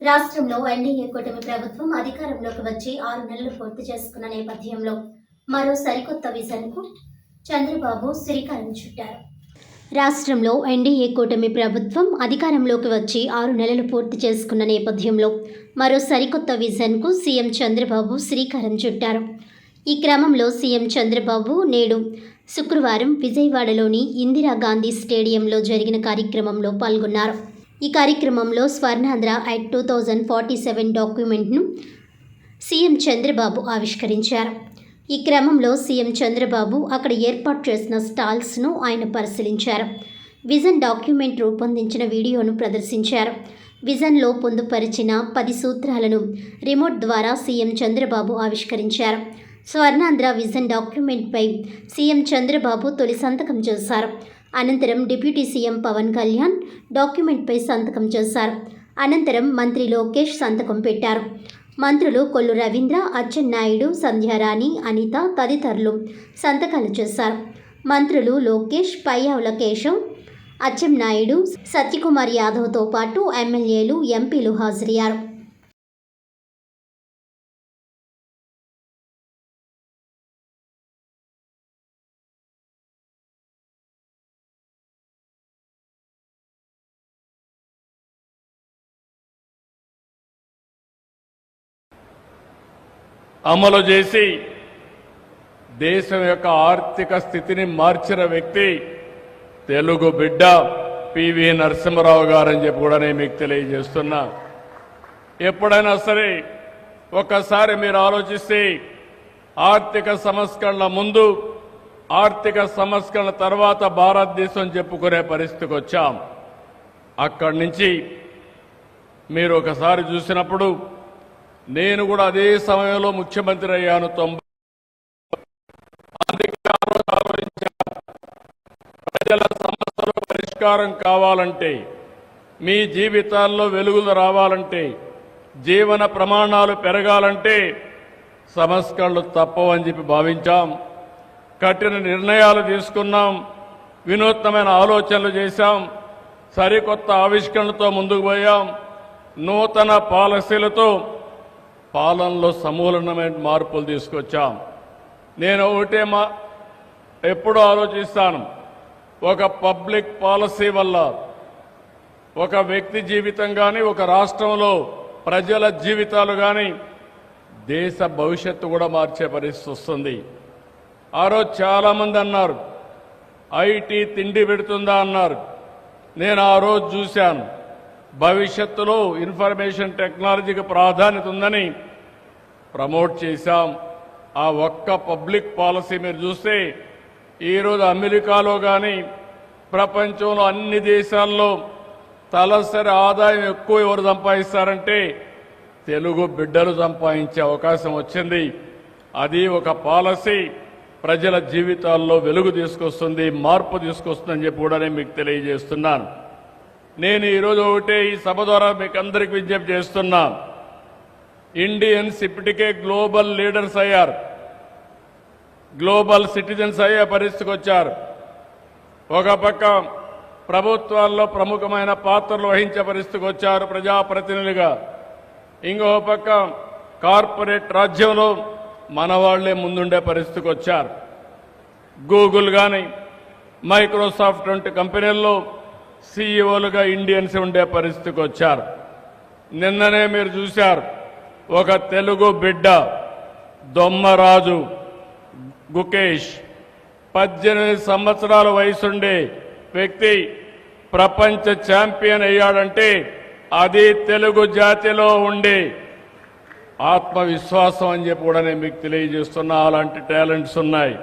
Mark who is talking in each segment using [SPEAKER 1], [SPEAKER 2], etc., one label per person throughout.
[SPEAKER 1] రాష్ట్రంలో ఎన్డీఏ కూటమి ప్రభుత్వం అధికారంలోకి వచ్చి ఆరు నెలలు పూర్తి చేసుకున్న నేపథ్యంలో మరో సరికొత్త విజన్కు చంద్రబాబు శ్రీకారం చుట్టారు. రాష్ట్రంలో ఎన్డీఏ కూటమి ప్రభుత్వం అధికారంలోకి వచ్చి ఆరు నెలలు పూర్తి చేసుకున్న నేపథ్యంలో మరో సరికొత్త విజన్కు సీఎం చంద్రబాబు శ్రీకారం చుట్టారు. ఈ క్రమంలో సీఎం చంద్రబాబు నేడు శుక్రవారం విజయవాడలోని ఇందిరాగాంధీ స్టేడియంలో జరిగిన కార్యక్రమంలో పాల్గొన్నారు. ఈ కార్యక్రమంలో Swarnandhra act two thousand forty seven డాక్యుమెంట్ను CM Chandrababu ఆవిష్కరించారు. ఈ క్రమంలో సీఎం చంద్రబాబు అక్కడ ఏర్పాటు చేసిన స్టాల్స్ను ఆయన పరిశీలించారు. విజన్ డాక్యుమెంట్ రూపొందించిన వీడియోను ప్రదర్శించారు. విజన్లో పొందుపరిచిన పది సూత్రాలను రిమోట్ ద్వారా సీఎం చంద్రబాబు ఆవిష్కరించారు. స్వర్ణాంధ్ర విజన్ డాక్యుమెంట్పై సీఎం చంద్రబాబు తొలి సంతకం చేశారు. అనంతరం డిప్యూటీ సీఎం పవన్ కళ్యాణ్ డాక్యుమెంట్పై సంతకం చేశారు. అనంతరం మంత్రి లోకేష్ సంతకం పెట్టారు. మంత్రులు కొల్లు రవీంద్ర అచ్చెన్నాయుడు సంధ్యారాణి అనిత తదితరులు సంతకాలు చేశారు. మంత్రులు లోకేష్ పయ్యావుల కేశవ్ అచ్చెన్నాయుడు సత్యకుమార్ యాదవ్తో పాటు ఎమ్మెల్యేలు ఎంపీలు హాజరయ్యారు.
[SPEAKER 2] అమలు చేసి దేశం యొక్క ఆర్థిక స్థితిని మార్చిన వ్యక్తి తెలుగు బిడ్డ పివి నరసింహరావు గారని చెప్పి కూడా నేను మీకు తెలియజేస్తున్నా. ఎప్పుడైనా సరే ఒక్కసారి మీరు ఆలోచిస్తే ఆర్థిక సంస్కరణల ముందు ఆర్థిక సంస్కరణల తర్వాత భారతదేశం చెప్పుకునే పరిస్థితికి వచ్చాం. అక్కడి నుంచి మీరు ఒకసారి చూసినప్పుడు నేను కూడా అదే సమయంలో ముఖ్యమంత్రి అయ్యాను తొంభై ప్రజల సమస్యలు పరిష్కారం కావాలంటే మీ జీవితాల్లో వెలుగులు రావాలంటే జీవన ప్రమాణాలు పెరగాలంటే సంస్కరణలు తప్పవని చెప్పి భావించాం. కఠిన నిర్ణయాలు తీసుకున్నాం. వినూత్నమైన ఆలోచనలు చేశాం. సరికొత్త ఆవిష్కరణలతో ముందుకు పోయాం. నూతన పాలసీలతో పాలనలో సమూలమైన మార్పులు తీసుకొచ్చాం. నేను ఒకటే మా ఎప్పుడూ ఆలోచిస్తాను. ఒక పబ్లిక్ పాలసీ వల్ల ఒక వ్యక్తి జీవితం కానీ ఒక రాష్ట్రంలో ప్రజల జీవితాలు కానీ దేశ భవిష్యత్తు కూడా మార్చే పరిస్థితి వస్తుంది. ఆ రోజు చాలామంది అన్నారు ఐటీ తిండి పెడుతుందా అన్నారు. నేను ఆ రోజు చూశాను. భవిష్యత్తులో ఇన్ఫర్మేషన్ టెక్నాలజీకి ప్రాధాన్యత ఉందని ప్రమోట్ చేశాం. ఆ ఒక్క పబ్లిక్ పాలసీ మీరు చూస్తే ఈరోజు అమెరికాలో కానీ ప్రపంచంలో అన్ని దేశాల్లో తలసరి ఆదాయం ఎక్కువ ఎవరు సంపాదిస్తారంటే తెలుగు బిడ్డలు సంపాదించే అవకాశం వచ్చింది. అది ఒక పాలసీ ప్రజల జీవితాల్లో వెలుగు తీసుకొస్తుంది మార్పు తీసుకొస్తుందని చెప్పి కూడా నేను మీకు తెలియజేస్తున్నాను. నేను ఈరోజు ఒకటే ఈ సభ ద్వారా మీకు అందరికి విజ్ఞప్తి చేస్తున్నా. ఇండియన్స్ ఇప్పటికే గ్లోబల్ లీడర్స్ అయ్యారు. గ్లోబల్ సిటిజన్స్ అయ్యే పరిస్థితికి వచ్చారు. ఒక పక్క ప్రభుత్వాల్లో ప్రముఖమైన పాత్రలు వహించే పరిస్థితికి వచ్చారు ప్రజాప్రతినిధులుగా. ఇంకో పక్క కార్పొరేట్ రాజ్యంలో మన వాళ్ళే ముందుండే పరిస్థితికి వచ్చారు. గూగుల్ కానీ మైక్రోసాఫ్ట్ వంటి కంపెనీల్లో సీఈఓలుగా ఇండియన్స్ ఉండే పరిస్థితికి వచ్చారు. నిన్ననే మీరు చూశారు ఒక తెలుగు బిడ్డ దొమ్మరాజు గుకేష్ పద్దెనిమిది సంవత్సరాల వయసుండే వ్యక్తి ప్రపంచ ఛాంపియన్ అయ్యాడంటే అది తెలుగు జాతిలో ఉండే ఆత్మవిశ్వాసం అని చెప్పి కూడా నేను మీకు తెలియజేస్తున్నా. అలాంటి టాలెంట్స్ ఉన్నాయి.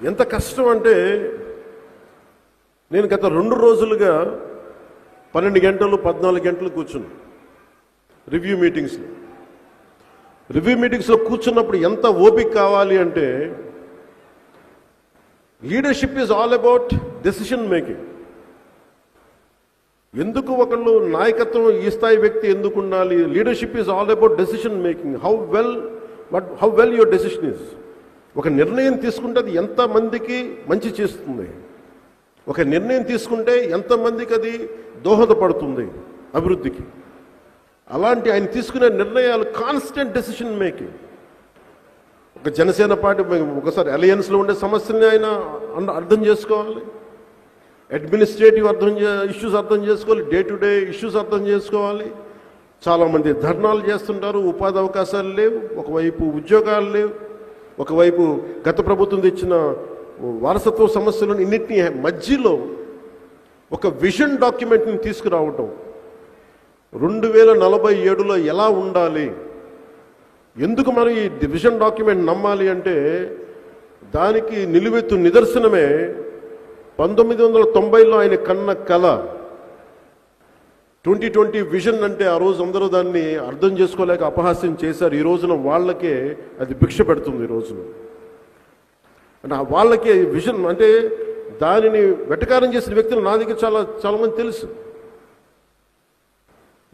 [SPEAKER 3] ఎంత కష్టం అంటే నేను గత రెండు రోజులుగా పన్నెండు గంటలు పద్నాలుగు గంటలు కూర్చున్నా. రివ్యూ మీటింగ్స్లో. రివ్యూ మీటింగ్స్లో కూర్చున్నప్పుడు ఎంత ఓపిక కావాలి అంటే leadership is all about decision making. ఎందుకు ఒకళ్ళు నాయకత్వం ఈ స్థాయి వ్యక్తి ఎందుకు ఉండాలి? Leadership is all about decision making. How well but how well your decision is ఒక నిర్ణయం తీసుకుంటే అది ఎంతమందికి మంచి చేస్తుంది? ఒక నిర్ణయం తీసుకుంటే ఎంతమందికి అది దోహదపడుతుంది అభివృద్ధికి. అలాంటి ఆయన తీసుకునే నిర్ణయాలు కాన్స్టెంట్ డెసిషన్ మేకింగ్ ఒక జనసేన పార్టీ ఒకసారి అలయన్స్లో ఉండే సమస్యల్ని ఆయన అర్థం చేసుకోవాలి. అడ్మినిస్ట్రేటివ్ అర్థం ఇష్యూస్ అర్థం చేసుకోవాలి. డే టు డే ఇష్యూస్ అర్థం చేసుకోవాలి. చాలామంది ధర్నాలు చేస్తుంటారు. ఉపాధి అవకాశాలు లేవు. ఒకవైపు ఉద్యోగాలు లేవు. ఒకవైపు గత ప్రభుత్వం తెచ్చిన వారసత్వ సమస్యలను ఇన్నిటిని మధ్యలో ఒక విజన్ డాక్యుమెంట్ని తీసుకురావటం. రెండు వేల నలభై ఏడులో ఎలా ఉండాలి? ఎందుకు మనం ఈ విజన్ డాక్యుమెంట్ నమ్మాలి అంటే దానికి నిలువెత్తు నిదర్శనమే పంతొమ్మిది వందల తొంభైలో ఆయన కన్న కళ. ట్వంటీ ట్వంటీ విజన్ అంటే ఆ రోజు అందరూ దాన్ని అర్థం చేసుకోలేక అపహాస్యం చేశారు. ఈ రోజున వాళ్ళకే అది భిక్ష పెడుతుంది ఈ రోజున. వాళ్ళకి విజన్ అంటే దానిని వెటకారం చేసిన వ్యక్తులు నా దగ్గర చాలా చాలా మంది తెలుసు.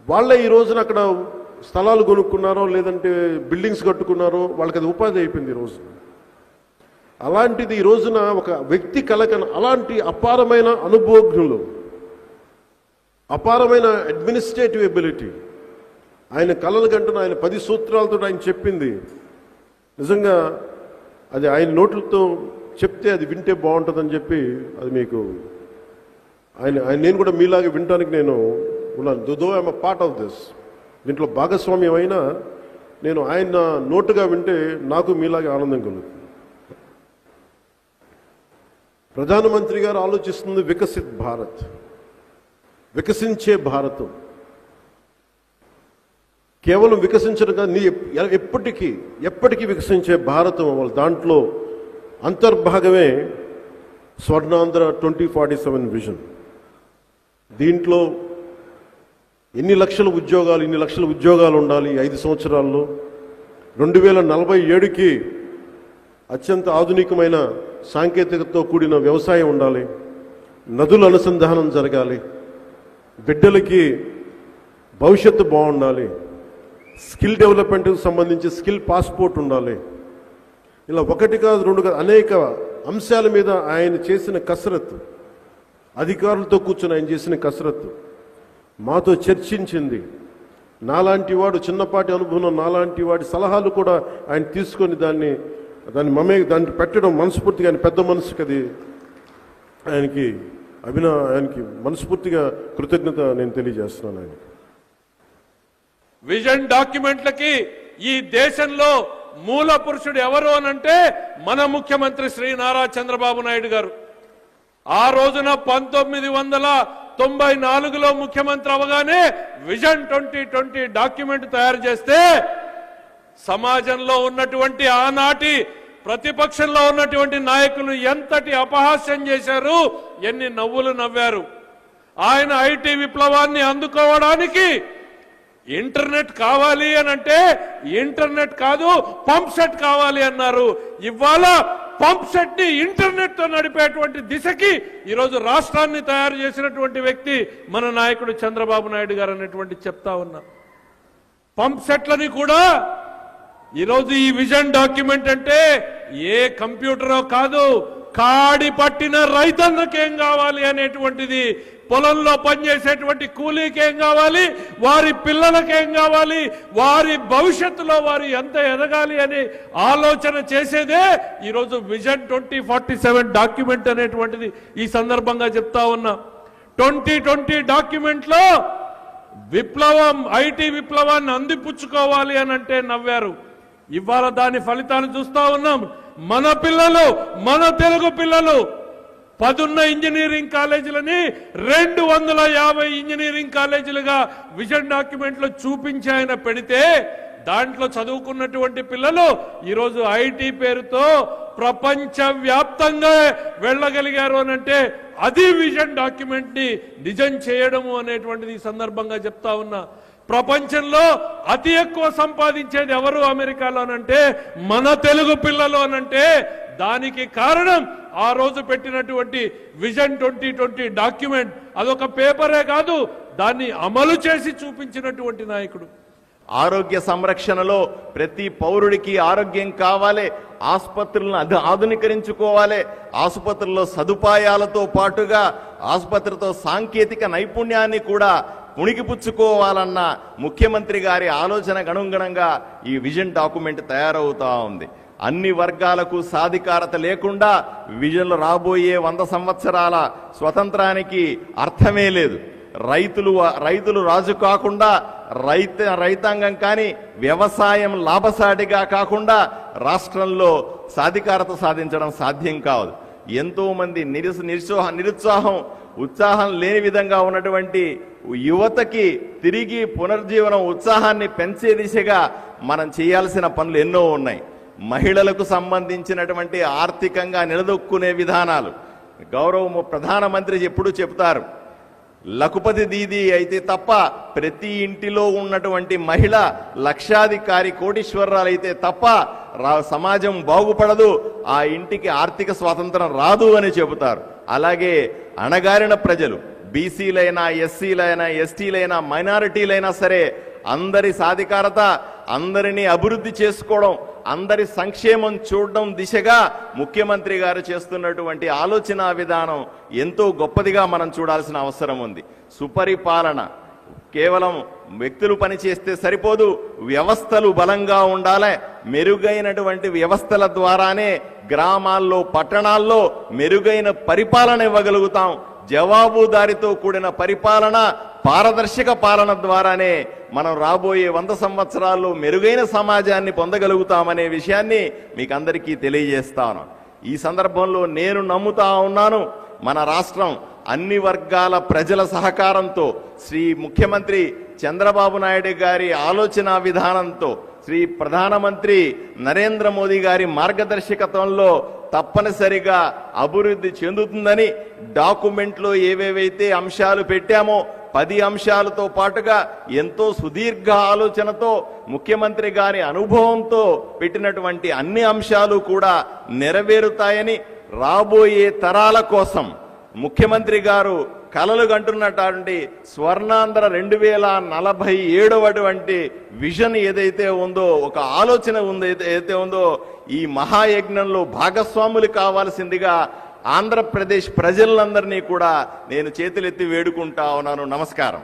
[SPEAKER 3] వాళ్ళే ఈ రోజున అక్కడ స్థలాలు కొనుక్కున్నారో లేదంటే బిల్డింగ్స్ కట్టుకున్నారో వాళ్ళకి అది ఉపాధి అయిపోయింది ఈ రోజున. అలాంటిది ఈ రోజున ఒక వ్యక్తి కలకన అలాంటి అపారమైన అనుభవజ్ఞులు అపారమైన అడ్మినిస్ట్రేటివ్ ఎబిలిటీ ఆయన కళలు కంటున్న ఆయన పది సూత్రాలతో ఆయన చెప్పింది నిజంగా అది ఆయన నోట్లతో చెప్తే అది వింటే బాగుంటుందని చెప్పి అది మీకు ఆయన ఆయన నేను కూడా మీలాగే వినడానికి నేను ఉన్నాను. Though I'm part of this దీంట్లో భాగస్వామ్యం అయినా నేను ఆయన నోటుగా వింటే నాకు మీలాగే ఆనందం కలుగుతుంది. ప్రధానమంత్రి గారు ఆలోచిస్తుంది వికసిత్ భారత్. వికసించే భారతం. కేవలం వికసించడం కాదు నీ ఎప్- ఎప్పటికీ ఎప్పటికీ వికసించే భారతం వాళ్ళ దాంట్లో అంతర్భాగమే Swarnandhra twenty forty seven vision. దీంట్లో ఎన్ని లక్షల ఉద్యోగాలు ఇన్ని లక్షల ఉద్యోగాలు ఉండాలి ఐదు సంవత్సరాల్లో? రెండు వేల నలభై ఏడుకి అత్యంత ఆధునికమైన సాంకేతికతతో కూడిన వ్యవసాయం ఉండాలి. నదుల అనుసంధానం జరగాలి. బిడ్డలకి భవిష్యత్తు బాగుండాలి. స్కిల్ డెవలప్మెంట్కి సంబంధించి స్కిల్ పాస్పోర్ట్ ఉండాలి. ఇలా ఒకటి కాదు రెండు కాదు అనేక అంశాల మీద ఆయన చేసిన కసరత్తు. అధికారులతో కూర్చొని ఆయన చేసిన కసరత్తు. మాతో చర్చించింది. నాలాంటి వాడు చిన్నపాటి అనుభవం నాలాంటి వాడి సలహాలు కూడా ఆయన తీసుకొని దాన్ని దాన్ని మమే దాన్ని పెట్టడం మనస్ఫూర్తిగా ఆయన పెద్ద మనసుకి అది ఆయనకి అభిన ఆయనకి మనస్ఫూర్తిగా కృతజ్ఞత నేను తెలియజేస్తున్నాను ఆయనకి.
[SPEAKER 4] విజన్ డాక్యుమెంట్లకి ఈ దేశంలో మూల పురుషుడు ఎవరు అనంటే మన ముఖ్యమంత్రి శ్రీ నారా చంద్రబాబు నాయుడు గారు. ఆ రోజున పంతొమ్మిది వందల తొంభై నాలుగులో ముఖ్యమంత్రి అవగానే విజన్ ట్వంటీ ట్వంటీ డాక్యుమెంట్ తయారు చేస్తే సమాజంలో ఉన్నటువంటి ఆనాటి ప్రతిపక్షంలో ఉన్నటువంటి నాయకులు ఎంతటి అపహాస్యం చేశారు ఎన్ని నవ్వులు నవ్వారు. ఆయన ఐటీ విప్లవాన్ని అందుకోవడానికి ఇంటర్నెట్ కావాలి అని అంటే ఇంటర్నెట్ కాదు పంప్ సెట్ కావాలి అన్నారు. ఇవాళ పంప్ సెట్ని ఇంటర్నెట్తో నడిపేటువంటి దిశకి ఈరోజు రాష్ట్రాన్ని తయారు చేసినటువంటి వ్యక్తి మన నాయకుడు చంద్రబాబు నాయుడు గారు అనేటువంటి చెప్తా ఉన్నా. పంప్ సెట్లని కూడా ఈరోజు ఈ విజన్ డాక్యుమెంట్ అంటే ఏ కంప్యూటరో కాదు కాడి పట్టిన రైతన్నకి ఏం కావాలి అనేటువంటిది పొలంలో పనిచేసేటువంటి ఏం కావాలి వారి పిల్లలకేం కావాలి వారి భవిష్యత్తులో వారు ఎంత ఎదగాలి అని ఆలోచన చేసేదే ఈరోజు vision twenty forty seven document అనేటువంటిది ఈ సందర్భంగా చెప్తా ఉన్నా. ట్వంటీ ట్వంటీ డాక్యుమెంట్లో విప్లవం ఐటీ విప్లవాన్ని అందిపుచ్చుకోవాలి అని అంటే నవ్వారు. ఇవాళ దాని ఫలితాన్ని చూస్తా ఉన్నాం. మన పిల్లలు మన తెలుగు పిల్లలు పదున్న ఇంజనీరింగ్ కాలేజీలని రెండు వందల యాభై ఇంజనీరింగ్ కాలేజీలుగా విజన్ డాక్యుమెంట్లో చూపించి ఆయన పెడితే దాంట్లో చదువుకున్నటువంటి పిల్లలు ఈరోజు ఐటీ పేరుతో ప్రపంచ వ్యాప్తంగా వెళ్ళగలిగారు అనంటే అది విజన్ డాక్యుమెంట్ని నిజం చేయడము అనేటువంటిది ఈ సందర్భంగా చెప్తా ఉన్నా. ప్రపంచంలో అతి ఎక్కువ సంపాదించేది ఎవరు అమెరికాలోనంటే మన తెలుగు పిల్లలు అనంటే దానికి కారణం ఆ రోజు పెట్టినటువంటి విజన్ ట్వంటీ ట్వంటీ డాక్యుమెంట్. అదొక పేపరే కాదు దాన్ని అమలు చేసి చూపించినటువంటి నాయకుడు.
[SPEAKER 5] ఆరోగ్య సంరక్షణలో ప్రతి పౌరుడికి ఆరోగ్యం కావాలి ఆసుపత్రులను అది ఆధునీకరించుకోవాలి ఆసుపత్రుల్లో సదుపాయాలతో పాటుగా ఆసుపత్రితో సాంకేతిక నైపుణ్యాన్ని కూడా పుణికిపుచ్చుకోవాలన్న ముఖ్యమంత్రి గారి ఆలోచనకు అనుగుణంగా ఈ విజన్ డాక్యుమెంట్ తయారవుతా ఉంది. అన్ని వర్గాలకు సాధికారత లేకుండా విజన్లు రాబోయే వంద సంవత్సరాల స్వతంత్రానికి అర్థమే లేదు. రైతులు రైతులు రాజు కాకుండా రైత రైతాంగం కానీ వ్యవసాయం లాభసాటిగా కాకుండా రాష్ట్రంలో సాధికారత సాధించడం సాధ్యం కాదు. ఎంతోమంది నిరుస నిరుసోహ నిరుత్సాహం ఉత్సాహం లేని విధంగా ఉన్నటువంటి యువతకి తిరిగి పునర్జీవనం ఉత్సాహాన్ని పెంచే దిశగా మనం చేయాల్సిన పనులు ఎన్నో ఉన్నాయి. మహిళలకు సంబంధించినటువంటి ఆర్థికంగా నిలదొక్కునే విధానాలు. గౌరవ ప్రధానమంత్రి ఎప్పుడు చెప్తారు లఖుపతి దీది అయితే తప్ప ప్రతి ఇంటిలో ఉన్నటువంటి మహిళ లక్షాధికారి కోటీశ్వరరాలు అయితే తప్ప రా సమాజం బాగుపడదు ఆ ఇంటికి ఆర్థిక స్వాతంత్రం రాదు అని చెబుతారు. అలాగే అణగారిన ప్రజలు బీసీలైనా ఎస్సీలైనా ఎస్టీలైనా మైనారిటీలైనా సరే అందరి సాధికారత అందరినీ అభివృద్ధి చేసుకోవడం అందరి సంక్షేమం చూడడం దిశగా ముఖ్యమంత్రి గారు చేస్తున్నటువంటి ఆలోచన విధానం ఎంతో గొప్పదిగా మనం చూడాల్సిన అవసరం ఉంది. సుపరిపాలన కేవలం వ్యక్తులు పనిచేస్తే సరిపోదు వ్యవస్థలు బలంగా ఉండాలి. మెరుగైనటువంటి వ్యవస్థల ద్వారానే గ్రామాల్లో పట్టణాల్లో మెరుగైన పరిపాలన ఇవ్వగలుగుతాం. జవాబుదారితో కూడిన పరిపాలన పారదర్శక పాలన ద్వారానే మనం రాబోయే వంద సంవత్సరాల్లో మెరుగైన సమాజాన్ని పొందగలుగుతామనే విషయాన్ని మీకు అందరికీ తెలియజేస్తాను. ఈ సందర్భంలో నేను నమ్ముతా ఉన్నాను మన రాష్ట్రం అన్ని వర్గాల ప్రజల సహకారంతో శ్రీ ముఖ్యమంత్రి చంద్రబాబు నాయుడు గారి ఆలోచన విధానంతో శ్రీ ప్రధానమంత్రి నరేంద్ర మోదీ గారి మార్గదర్శకత్వంలో తప్పనిసరిగా అభివృద్ధి చెందుతుందని డాక్యుమెంట్లో ఏవేవైతే అంశాలు పెట్టామో పది అంశాలతో పాటుగా ఎంతో సుదీర్ఘ ఆలోచనతో ముఖ్యమంత్రి గారి అనుభవంతో పెట్టినటువంటి అన్ని అంశాలు కూడా నెరవేరుతాయని రాబోయే తరాల కోసం ముఖ్యమంత్రి గారు కలలు కంటున్నటువంటి స్వర్ణాంధ్ర రెండు వేల నలభై ఏడవటువంటి విజన్ ఏదైతే ఉందో ఒక ఆలోచన ఉందైతే ఏదైతే ఉందో ఈ మహాయజ్ఞంలో భాగస్వాములు కావాల్సిందిగా ఆంధ్రప్రదేశ్ ప్రజలందరినీ కూడా నేను చేతులెత్తి వేడుకుంటా ఉన్నాను. నమస్కారం.